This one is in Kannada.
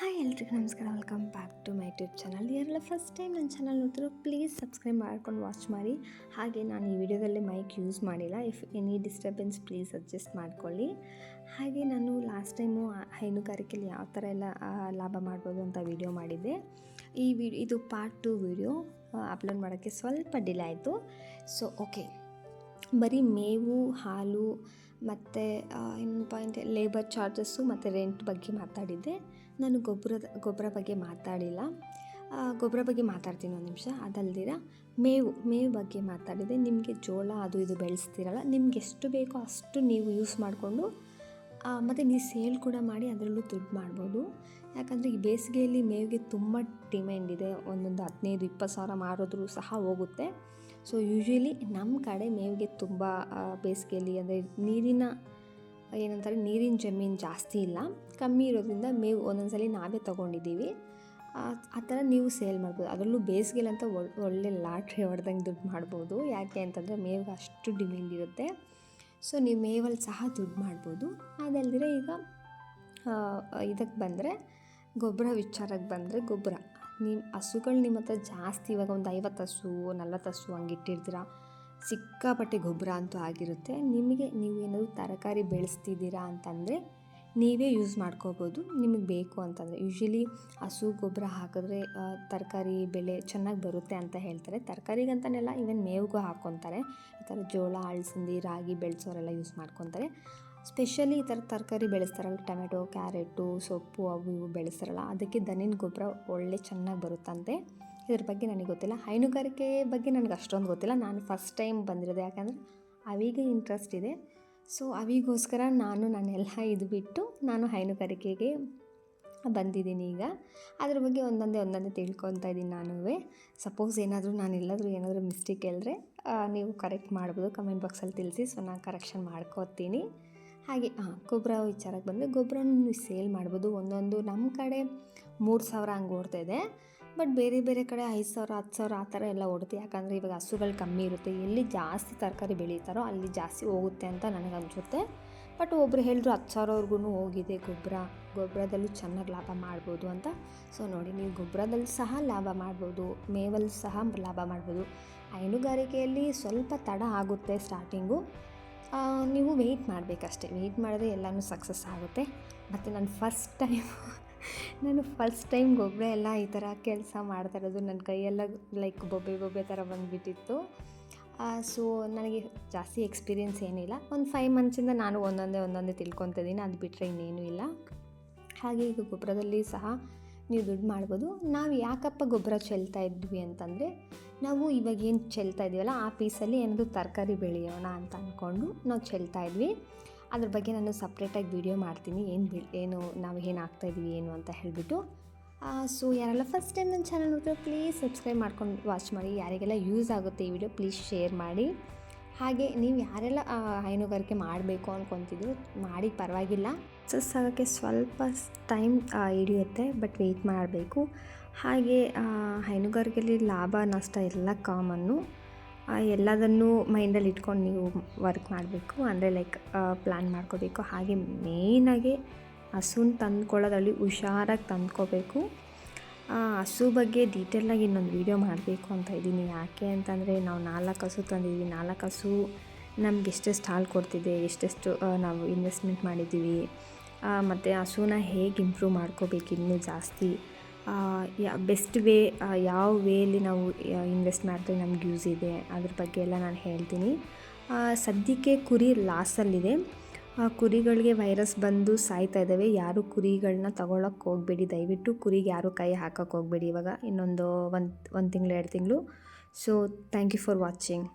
ಹಾಯ್ ಎಲ್ರಿಗೂ ನಮಸ್ಕಾರ. Welcome back to my YouTube channel ಯಾರೆಲ್ಲ ಫಸ್ಟ್ ಟೈಮ್ ನನ್ನ ಚಾನಲ್ ನೋಡ್ತಿರೋ ಪ್ಲೀಸ್ ಸಬ್ಸ್ಕ್ರೈಬ್ ಮಾಡ್ಕೊಂಡು ವಾಚ್ ಮಾಡಿ. ಹಾಗೆ ನಾನು ಈ ವಿಡಿಯೋದಲ್ಲಿ ಮೈಕ್ ಯೂಸ್ ಮಾಡಿಲ್ಲ. If any disturbance please adjust ಮಾಡ್ಕೊಳ್ಳಿ. ಹಾಗೆ ನಾನು ಲಾಸ್ಟ್ ಟೈಮು ಹೈನುಗಾರಿಕೆಯಲ್ಲಿ ಯಾವ ಥರ ಎಲ್ಲ ಲಾಭ ಮಾಡ್ಬೋದು ಅಂತ ವಿಡಿಯೋ ಮಾಡಿದ್ದೆ. ಈ ವಿ ಇದು ಪಾರ್ಟ್ ಟು ವಿಡಿಯೋ ಅಪ್ಲೋಡ್ ಮಾಡೋಕ್ಕೆ ಸ್ವಲ್ಪ ಡಿಲೇ ಆಯಿತು. ಸೊ ಓಕೆ ಬರೀ ಮೇವು, ಹಾಲು, ಮತ್ತು ಇನ್ನೊಂದು ಪಾಯಿಂಟ್ ಲೇಬರ್ ಚಾರ್ಜಸ್ಸು ಮತ್ತು ರೆಂಟ್ ಬಗ್ಗೆ ಮಾತಾಡಿದ್ದೆ. ನಾನು ಗೊಬ್ಬರದ, ಗೊಬ್ಬರ ಬಗ್ಗೆ ಮಾತಾಡಿಲ್ಲ. ಗೊಬ್ಬರ ಬಗ್ಗೆ ಮಾತಾಡ್ತೀನಿ ಒಂದು ನಿಮಿಷ, ಅದಲ್ದಿರ? ಮೇವು ಮೇವು ಬಗ್ಗೆ ಮಾತಾಡಿದೆ. ನಿಮಗೆ ಜೋಳ ಅದು ಇದು ಬೆಳೆಸ್ತೀರಲ್ಲ, ನಿಮ್ಗೆ ಎಷ್ಟು ಬೇಕೋ ಅಷ್ಟು ನೀವು ಯೂಸ್ ಮಾಡಿಕೊಂಡು ಮತ್ತು ನೀವು ಸೇಲ್ ಕೂಡ ಮಾಡಿ ಅದರಲ್ಲೂ ದುಡ್ಡು ಮಾಡ್ಬೋದು. ಯಾಕಂದರೆ ಈ ಬೇಸಿಗೆಯಲ್ಲಿ ಮೇವಿಗೆ ತುಂಬ ಡಿಮ್ಯಾಂಡ್ ಇದೆ. ಒಂದೊಂದು ಹದಿನೈದು, ಇಪ್ಪತ್ತು ಸಾವಿರ ಮಾರೋದ್ರೂ ಸಹ ಹೋಗುತ್ತೆ. ಸೊ ಯೂಶ್ವಲಿ ನಮ್ಮ ಕಡೆ ಮೇವಿಗೆ ತುಂಬ ಬೇಸಿಗೆಯಲ್ಲಿ ಅಂದರೆ ನೀರಿನ ಏನಂತಾರೆ, ನೀರಿನ ಜಮೀನು ಜಾಸ್ತಿ ಇಲ್ಲ. ಕಮ್ಮಿ ಇರೋದ್ರಿಂದ ಮೇವು ಒಂದೊಂದ್ಸಲಿ ನಾವೇ ತೊಗೊಂಡಿದ್ದೀವಿ. ಆ ಥರ ನೀವು ಸೇಲ್ ಮಾಡ್ಬೋದು. ಅದರಲ್ಲೂ ಬೇಸಿಗೆಲಂತ ಒಳ್ಳೆ ಲಾಟ್ರಿ ಹೊಡೆದಂಗೆ ದುಡ್ಡು ಮಾಡ್ಬೋದು. ಯಾಕೆ ಅಂತಂದರೆ ಮೇವಿಗೆ ಅಷ್ಟು ಡಿಮ್ಯಾಂಡ್ ಇರುತ್ತೆ. ಸೊ, ನೀವು ಮೇವಲ್ಲಿ ಸಹ ದುಡ್ಡು ಮಾಡ್ಬೋದು. ಅದಲ್ದಿರ ಈಗ ಇದಕ್ಕೆ ಬಂದರೆ, ಗೊಬ್ಬರ ವಿಚಾರಕ್ಕೆ ಬಂದರೆ ಗೊಬ್ಬರ. ನಿಮ್ಮ ಹಸುಗಳು ನಿಮ್ಮ ಹತ್ರ ಜಾಸ್ತಿ ಇವಾಗ ಒಂದು ಐವತ್ತು ಹಸು ನಲ್ವತ್ತು ಹಸು ಹಂಗೆ ಇಟ್ಟಿರ್ತೀರ. ಸಿಕ್ಕಾಪಟ್ಟೆ ಗೊಬ್ಬರ ಅಂತೂ ಆಗಿರುತ್ತೆ. ನಿಮಗೆ ನೀವು ಏನಾದರೂ ತರಕಾರಿ ಬೆಳೆಸ್ತಿದ್ದೀರಾ ಅಂತಂದರೆ ನೀವೇ ಯೂಸ್ ಮಾಡ್ಕೋಬೋದು. ನಿಮಗೆ ಬೇಕು ಅಂತಂದರೆ. ಯೂಶ್ವಲಿ ಹಸು ಗೊಬ್ಬರ ಹಾಕಿದ್ರೆ ತರಕಾರಿ ಬೆಳೆ ಚೆನ್ನಾಗಿ ಬರುತ್ತೆ ಅಂತ ಹೇಳ್ತಾರೆ. ತರಕಾರಿಗಂತನೆಲ್ಲ ಈವನ್ ಮೇವಿಗೂ ಹಾಕ್ಕೊತಾರೆ. ಈ ಥರ ಜೋಳ ಅಳಸಂದಿ ರಾಗಿ ಬೆಳೆಸೋರೆಲ್ಲ ಯೂಸ್ ಮಾಡ್ಕೊತಾರೆ. ಸ್ಪೆಷಲಿ ಈ ಥರ ತರಕಾರಿ ಬೆಳೆಸ್ತಾರಲ್ಲ ಟೊಮೆಟೊ ಕ್ಯಾರೆಟು, ಸೊಪ್ಪು ಅವು ಇವು ಬೆಳೆಸ್ತಾರಲ್ಲ, ಅದಕ್ಕೆ ದನಿನ ಗೊಬ್ಬರ ಒಳ್ಳೆ ಚೆನ್ನಾಗಿ ಬರುತ್ತಂತೆ. ಇದ್ರ ಬಗ್ಗೆ ನನಗೆ ಗೊತ್ತಿಲ್ಲ. ಹೈನುಗಾರಿಕೆ ಬಗ್ಗೆ ನನಗೆ ಅಷ್ಟೊಂದು ಗೊತ್ತಿಲ್ಲ. ನಾನು ಫಸ್ಟ್ ಟೈಮ್ ಬಂದಿರೋದು ಯಾಕಂದರೆ ಅವಿಗೆ ಇಂಟ್ರೆಸ್ಟ್ ಇದೆ. ಸೊ ಅವಿಗೋಸ್ಕರ ನಾನು ನಾನೆಲ್ಲ ಇದು ಬಿಟ್ಟು ನಾನು ಹೈನುಗಾರಿಕೆಗೆ ಬಂದಿದ್ದೀನಿ ಈಗ. ಅದ್ರ ಬಗ್ಗೆ ಒಂದೊಂದೇ ಒಂದೊಂದೇ ತಿಳ್ಕೊತಾ ಇದ್ದೀನಿ ನಾನು ಸಪೋಸ್ ಏನಾದರೂ ನಾನು ಎಲ್ಲಾದರೂ ಏನಾದರೂ ಮಿಸ್ಟೇಕ್ ಹೇಳಿದ್ರೆ ನೀವು ಕರೆಕ್ಟ್ ಮಾಡ್ಬೋದು. ಕಮೆಂಟ್ ಬಾಕ್ಸಲ್ಲಿ ತಿಳಿಸಿ ಸೊ ನಾನು ಕರೆಕ್ಷನ್ ಮಾಡ್ಕೋತೀನಿ. ಹಾಗೆ ಹಾಂ ಗೊಬ್ಬರ ವಿಚಾರಕ್ಕೆ ಬಂದರೆ ಗೊಬ್ಬರನೂ ಸೇಲ್ ಮಾಡ್ಬೋದು. ಒಂದೊಂದು ನಮ್ಮ ಕಡೆ ಮೂರು ಸಾವಿರ ಹಂಗೆ ಓಡ್ತಾ ಇದೆ. ಬಟ್ ಬೇರೆ ಬೇರೆ ಕಡೆ ಐದು ಸಾವಿರ, ಹತ್ತು ಸಾವಿರ ಆ ಥರ ಎಲ್ಲ ಓಡುತ್ತೆ. ಯಾಕಂದರೆ ಇವಾಗ ಹಸುಗಳು ಕಮ್ಮಿ ಇರುತ್ತೆ. ಎಲ್ಲಿ ಜಾಸ್ತಿ ತರಕಾರಿ ಬೆಳೀತಾರೋ ಅಲ್ಲಿ ಜಾಸ್ತಿ ಹೋಗುತ್ತೆ ಅಂತ ನನಗೆ ಅನಿಸುತ್ತೆ. ಬಟ್ ಒಬ್ಬರು ಹೇಳಿದ್ರು ಹತ್ತು ಸಾವಿರವರೆಗೂ ಹೋಗಿದೆ, ಗೊಬ್ಬರ. ಗೊಬ್ಬರದಲ್ಲೂ ಚೆನ್ನಾಗಿ ಲಾಭ ಮಾಡ್ಬೋದು ಅಂತ. ಸೊ ನೋಡಿ, ನೀವು ಗೊಬ್ಬರದಲ್ಲಿ ಸಹ ಲಾಭ ಮಾಡ್ಬೋದು. ಮೇವಲ್ಲಿ ಸಹ ಲಾಭ ಮಾಡ್ಬೋದು. ಹೈನುಗಾರಿಕೆಯಲ್ಲಿ ಸ್ವಲ್ಪ ತಡ ಆಗುತ್ತೆ ಸ್ಟಾರ್ಟಿಂಗು. ನೀವು ವೆಯ್ಟ್ ಮಾಡಬೇಕಷ್ಟೇ. ವೆಯ್ಟ್ ಮಾಡಿದ್ರೆ ಎಲ್ಲನೂ ಸಕ್ಸಸ್ ಆಗುತ್ತೆ. ಮತ್ತು ನಾನು ಫಸ್ಟ್ ಟೈಮ್ ನಾನು ಫಸ್ಟ್ ಟೈಮ್ ಗೊಬ್ಬರ ಎಲ್ಲ ಈ ಥರ ಕೆಲಸ ಮಾಡ್ತಾ ಇರೋದು. ನನ್ನ ಕೈಯೆಲ್ಲ ಲೈಕ್ ಬೊಬ್ಬೆ ಬೊಬ್ಬೆ ಥರ ಬಂದುಬಿಟ್ಟಿತ್ತು. ಸೊ ನನಗೆ ಜಾಸ್ತಿ ಎಕ್ಸ್ಪೀರಿಯೆನ್ಸ್ ಏನಿಲ್ಲ. ಒಂದು ಫೈವ್ ಮಂತ್ಸಿಂದ ನಾನು ಒಂದೊಂದೇ ಒಂದೊಂದೇ ತಿಳ್ಕೊತಿದ್ದೀನಿ ಅದು ಬಿಟ್ಟರೆ ಇನ್ನೇನೂ ಇಲ್ಲ. ಹಾಗೆ ಈಗ ಗೊಬ್ಬರದಲ್ಲಿ ಸಹ ನೀವು ದುಡ್ಡು ಮಾಡ್ಬೋದು. ನಾವು ಯಾಕಪ್ಪ ಗೊಬ್ಬರ ಚೆಲ್ತಾ ಇದ್ವಿ ಅಂತಂದರೆ, ನಾವು ಇವಾಗ ಏನು ಚೆಲ್ತಾ ಇದೀವಲ್ಲ, ಆ ಪೀಸಲ್ಲಿ ಏನಾದರೂ ತರಕಾರಿ ಬೆಳೆಯೋಣ ಅಂತ ಅಂದ್ಕೊಂಡು ನಾವು ಚೆಲ್ತಾ ಇದ್ವಿ. ಅದ್ರ ಬಗ್ಗೆ ನಾನು ಸಪ್ರೇಟಾಗಿ ವಿಡಿಯೋ ಮಾಡ್ತೀನಿ. ಏನು ಬಿ ಏನು ನಾವು ಏನು ಆಗ್ತಾಯಿದ್ದೀವಿ ಏನು ಅಂತ ಹೇಳಿಬಿಟ್ಟು. ಸೊ ಯಾರೆಲ್ಲ ಫಸ್ಟ್ ಟೈಮ್ ನನ್ನ ಚಾನಲ್ ನೋಡಿದ್ರೆ ಪ್ಲೀಸ್ ಸಬ್ಸ್ಕ್ರೈಬ್ ಮಾಡ್ಕೊಂಡು ವಾಚ್ ಮಾಡಿ. ಯಾರಿಗೆಲ್ಲ ಯೂಸ್ ಆಗುತ್ತೆ ಈ ವಿಡಿಯೋ ಪ್ಲೀಸ್ ಶೇರ್ ಮಾಡಿ. ಹಾಗೆ ನೀವು ಯಾರೆಲ್ಲ ಹೈನುಗಾರಿಕೆ ಮಾಡಬೇಕು ಅಂದ್ಕೊತಿದ್ರು ಮಾಡಿ ಪರವಾಗಿಲ್ಲ. ಸಕ್ಸಸ್ ಆಗೋಕ್ಕೆ ಸ್ವಲ್ಪ ಟೈಮ್ ಹಿಡಿಯುತ್ತೆ ಬಟ್ ವೆಯ್ಟ್ ಮಾಡಬೇಕು. ಹಾಗೆ ಹೈನುಗಾರಿಕೆಯಲ್ಲಿ ಲಾಭ, ನಷ್ಟ ಎಲ್ಲ ಕಾಮನ್ನು ಎಲ್ಲದನ್ನು ಮೈಂಡಲ್ಲಿ ಇಟ್ಕೊಂಡು ನೀವು ವರ್ಕ್ ಮಾಡಬೇಕು. ಅಂದರೆ ಲೈಕ್ ಪ್ಲ್ಯಾನ್ ಮಾಡ್ಕೋಬೇಕು. ಹಾಗೆ ಮೇಯ್ನಾಗಿ ಹಸುನ ತಂದ್ಕೊಳ್ಳೋದ್ರಲ್ಲಿ ಹುಷಾರಾಗಿ ತಂದ್ಕೋಬೇಕು. ಆ, ಹಸು ಬಗ್ಗೆ ಡೀಟೇಲಾಗಿ ಇನ್ನೊಂದು ವೀಡಿಯೋ ಮಾಡಬೇಕು ಅಂತ ಇದ್ದೀನಿ. ಯಾಕೆ ಅಂತಂದರೆ ನಾವು ನಾಲ್ಕು ಹಸು ತಂದಿದ್ದೀವಿ ನಾಲ್ಕು ಹಸು ನಮ್ಗೆ ಎಷ್ಟೆಷ್ಟು ಹಾಲು ಕೊಡ್ತಿದೆ ಎಷ್ಟೆಷ್ಟು ಆ, ನಾವು ಇನ್ವೆಸ್ಟ್ಮೆಂಟ್ ಮಾಡಿದ್ದೀವಿ ಮತ್ತು ಹಸುನ ಹೇಗೆ ಇಂಪ್ರೂವ್ ಮಾಡ್ಕೋಬೇಕು ಇನ್ನೂ ಜಾಸ್ತಿ. ಆ, ಯಾ ಬೆಸ್ಟ್ ವೇ ಯಾವ ವೇಲಿ ನಾವು ಇನ್ವೆಸ್ಟ್ ಮಾಡಿದ್ರೆ ನಮ್ಗೆ ಯೂಸ್ ಇದೆ, ಅದ್ರ ಬಗ್ಗೆ ಎಲ್ಲ ನಾನು ಹೇಳ್ತೀನಿ. ಸದ್ಯಕ್ಕೆ ಕುರಿ ಲಾಸಲ್ಲಿದೆ ಕುರಿಗಳಿಗೆ ವೈರಸ್ ಬಂದು ಸಾಯ್ತಾ ಇದ್ದಾವೆ ಯಾರು ಕುರಿಗಳನ್ನ ತಗೊಳಕ್ಕೆ ಹೋಗ್ಬೇಡಿ. ದಯವಿಟ್ಟು ಕುರಿಗೆ ಯಾರು ಕೈ ಹಾಕಕ್ಕೆ ಹೋಗ್ಬೇಡಿ ಇವಾಗ. ಇನ್ನೊಂದು ಒಂದು ಒಂದು ತಿಂಗಳು, ಎರಡು ತಿಂಗಳು. So thank you for watching